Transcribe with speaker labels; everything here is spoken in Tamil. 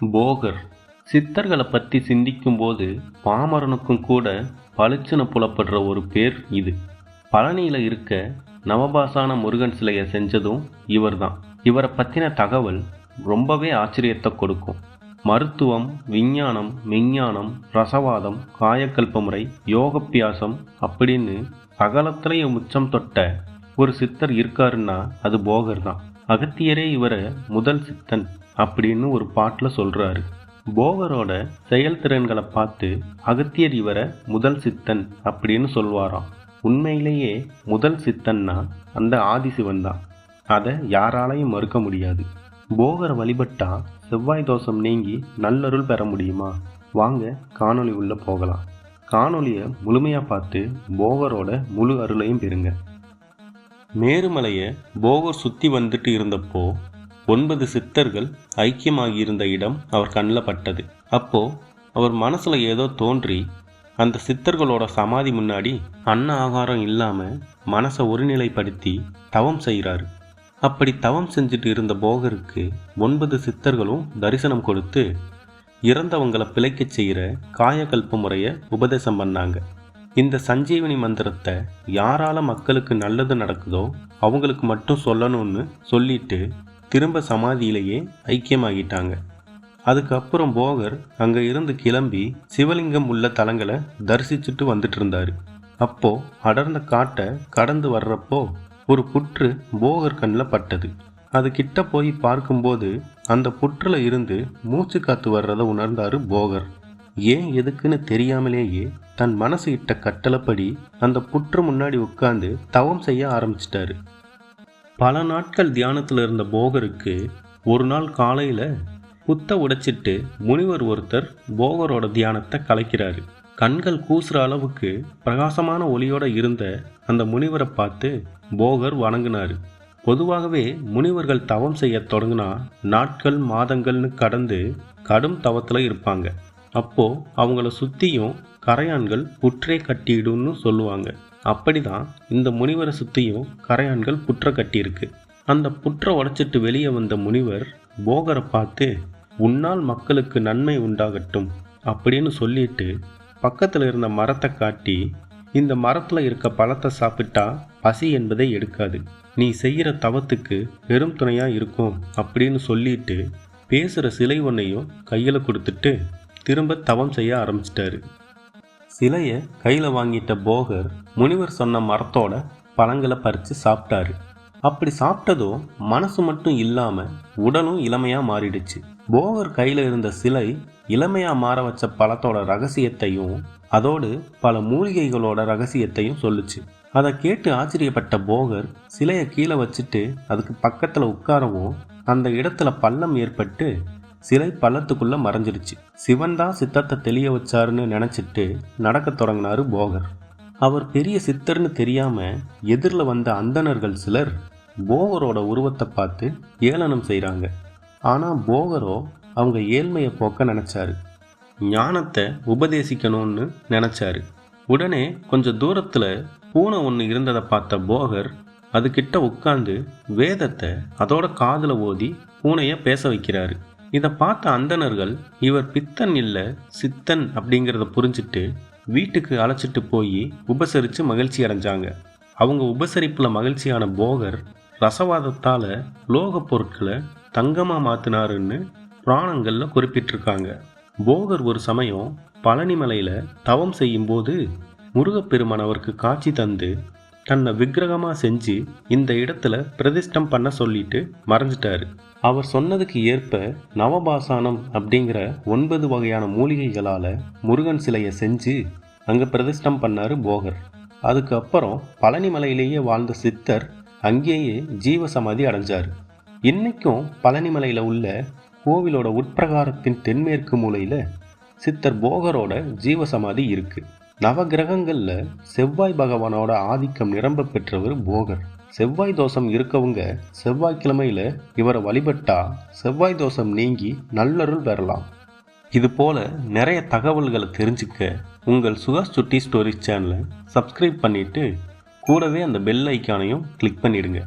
Speaker 1: போகர். சித்தர்களை பற்றி சிந்திக்கும்போது பாமரனுக்கும் கூட பளிச்சுன்னு புலப்படுற ஒரு பேர் இது. பழனியில் இருக்க நவபாசான முருகன் சிலையை செஞ்சதும் இவர்தான். இவரை பற்றின தகவல் ரொம்பவே ஆச்சரியத்தை கொடுக்கும். மருத்துவம் விஞ்ஞானம் விஞ்ஞானம் ரசவாதம் காயக்கல்ப முறை யோகப்பியாசம் அப்படின்னு சகலத்திலையும் உச்சம் தொட்ட ஒரு சித்தர் இருக்காருன்னா அது போகர் தான் அகத்தியரே இவரை முதல் சித்தன் அப்படின்னு ஒரு பாட்டில் சொல்றாரு. போகரோட செயல்திறன்களை பார்த்து அகத்தியர் இவரை முதல் சித்தன் அப்படின்னு சொல்வாராம். உண்மையிலேயே முதல் சித்தன்னா அந்த ஆதிசிவன் தான். அதை யாராலையும் மறுக்க முடியாது. போகரை வழிபட்டா செவ்வாய் தோஷம் நீங்கி நல்லருள் பெற முடியுமா? வாங்க காணொளி உள்ள போகலாம். காணொளியை முழுமையாக பார்த்து போகரோட முழு அருளையும் பெறுங்க. மேருமலையை போகர் சுற்றி வந்துட்டு இருந்தப்போ ஒன்பது சித்தர்கள் ஐக்கியமாகியிருந்த இடம் அவர் கண்ணில் பட்டது. அப்போ அவர் மனசில் ஏதோ தோன்றி அந்த சித்தர்களோட சமாதி முன்னாடி அன்ன ஆகாரம் இல்லாமல் மனசை ஒருநிலைப்படுத்தி தவம் செய்கிறாரு. அப்படி தவம் செஞ்சுட்டு இருந்த போகருக்கு ஒன்பது சித்தர்களும் தரிசனம் கொடுத்து இறந்தவங்களை பிழைக்கச் செய்கிற காயக்கல்ப முறையை உபதேசம் பண்ணாங்க. இந்த சஞ்சீவனி மந்திரத்தை யாரால மக்களுக்கு நல்லது நடக்குதோ அவங்களுக்கு மட்டும் சொல்லணும்னு சொல்லிட்டு திரும்ப சமாதியிலேயே ஐக்கியமாகிட்டாங்க. அதுக்கப்புறம் போகர் அங்கே இருந்து கிளம்பி சிவலிங்கம் உள்ள தலங்களை தரிசிச்சுட்டு வந்துட்டு இருந்தாரு அப்போ அடர்ந்த காட்டை கடந்து வர்றப்போ ஒரு புற்று போகர் கண்ணில் பட்டது. அது கிட்ட போய் பார்க்கும்போது அந்த புற்றுல இருந்து மூச்சு காத்து வர்றதை உணர்ந்தாரு போகர். ஏன் எதுக்குன்னு தெரியாமலேயே தன் மனசு இட்ட கட்டளைப்படி அந்த புற்று முன்னாடி உட்கார்ந்து தவம் செய்ய ஆரம்பிச்சிட்டாரு. பல நாட்கள் தியானத்தில் இருந்த போகருக்கு ஒரு நாள் காலையில் புத்த உடைச்சிட்டு முனிவர் ஒருத்தர் போகரோட தியானத்தை கலைக்கிறாரு. கண்கள் கூசுற அளவுக்கு பிரகாசமான ஒளியோட இருந்த அந்த முனிவரை பார்த்து போகர் வணங்கினாரு. பொதுவாகவே முனிவர்கள் தவம் செய்ய தொடங்கினா நாட்கள் மாதங்கள்னு கடந்து கடும் தவத்தில் இருப்பாங்க. அப்போது அவங்கள சுற்றியும் கரையான்கள் புற்றே கட்டிடும்னு சொல்லுவாங்க. அப்படிதான் இந்த முனிவரை சுற்றியும் கரையான்கள் புற்ற கட்டியிருக்கு. அந்த புற்றை உடைச்சிட்டு வெளியே வந்த முனிவர் போகரை பார்த்து உன்னால் மக்களுக்கு நன்மை உண்டாகட்டும் அப்படின்னு சொல்லிட்டு பக்கத்தில் இருந்த மரத்தை காட்டி இந்த மரத்தில் இருக்க பழத்தை சாப்பிட்டா பசி என்பதை எடுக்காது. நீ செய்கிற தவத்துக்கு பெரும் துணையாக இருக்கும் அப்படின்னு சொல்லிட்டு பேசுகிற சிலை ஒன்றையும் கையில் கொடுத்துட்டு திரும்ப தவம் செய்ய ஆரம்பிச்சிட்டாரு. சிலையை கையில் வாங்கிட்ட போகர் முனிவர் சொன்ன மரத்தோட பழங்களை பறித்து சாப்பிட்டாரு. அப்படி சாப்பிட்டதோ மனசு மட்டும் இல்லாமல் உடலும் இளமையாக மாறிடுச்சு. போகர் கையில் இருந்த சிலை இளமையாக மாற வச்ச பழத்தோட ரகசியத்தையும் அதோடு பல மூலிகைகளோட ரகசியத்தையும் சொல்லுச்சு. அதை கேட்டு ஆச்சரியப்பட்ட போகர் சிலையை கீழே வச்சுட்டு அதுக்கு பக்கத்தில் உட்காரவும் அந்த இடத்துல பள்ளம் ஏற்பட்டு சிலை பள்ளத்துக்குள்ள மறைஞ்சிருச்சு. சிவன் தான் சித்தத்தை தெளிய வச்சாருன்னு நினைச்சிட்டு நடக்க தொடங்கினாரு போகர். அவர் பெரிய சித்தர்னு தெரியாம எதிரில் வந்த அந்தணர்கள் சிலர் போகரோட உருவத்தை பார்த்து ஏளனம் செய்கிறாங்க ஆனால் போகரோ அவங்க ஏழ்மையை போக்க நினச்சாரு. ஞானத்தை உபதேசிக்கணும்னு நினச்சாரு. உடனே கொஞ்சம் தூரத்தில் பூனை ஒன்று இருந்ததை பார்த்த போகர் அதுக்கிட்ட உட்காந்து வேதத்தை அதோட காதில் ஓதி பூனையை பேச வைக்கிறாரு. இதை பார்த்த அந்தணர்கள் இவர் பித்தன் இல்லை சித்தன் அப்படிங்கிறத புரிஞ்சுட்டு வீட்டுக்கு அழைச்சிட்டு போய் உபசரித்து மகிழ்ச்சி அடைஞ்சாங்க. அவங்க உபசரிப்பில் மகிழ்ச்சியான போகர் ரசவாதத்தால் லோக பொருட்களை தங்கமாக மாற்றினாருன்னு புராணங்களில் குறிப்பிட்டிருக்காங்க. போகர் ஒரு சமயம் பழனிமலையில் தவம் செய்யும்போது முருகப்பெருமான் அவருக்கு காட்சி தந்து தன்னை விக்கிரகமாக செஞ்சு இந்த இடத்துல பிரதிஷ்டம் பண்ண சொல்லிட்டு மறைஞ்சிட்டாரு. அவர் சொன்னதுக்கு ஏற்ப நவபாசானம் அப்படிங்கிற ஒன்பது வகையான மூலிகைகளால் முருகன் சிலையை செஞ்சு அங்கே பிரதிஷ்டம் பண்ணார் போகர். அதுக்கப்புறம் பழனி மலையிலேயே வாழ்ந்த சித்தர் அங்கேயே ஜீவசமாதி அடைஞ்சார். இன்றைக்கும் பழனிமலையில் உள்ள கோவிலோட உட்பிரகாரத்தின் தென்மேற்கு மூலையில் சித்தர் போகரோட ஜீவசமாதி இருக்கு நவகிரகங்களில் செவ்வாய் பகவானோட ஆதிக்கம் நிரம்ப பெற்றவர் போகர். செவ்வாய் தோஷம் இருக்கவங்க செவ்வாய்க்கிழமையில இவரை வழிபட்டா செவ்வாய் தோஷம் நீங்கி நல்லருள் பெறலாம். இது போல நிறைய தகவல்களை தெரிஞ்சுக்க உங்கள் சுகாஷ் சுட்டி ஸ்டோரிஸ் சேனலை சப்ஸ்கிரைப் பண்ணிட்டு கூடவே அந்த பெல் ஐக்கானையும் கிளிக் பண்ணிடுங்க.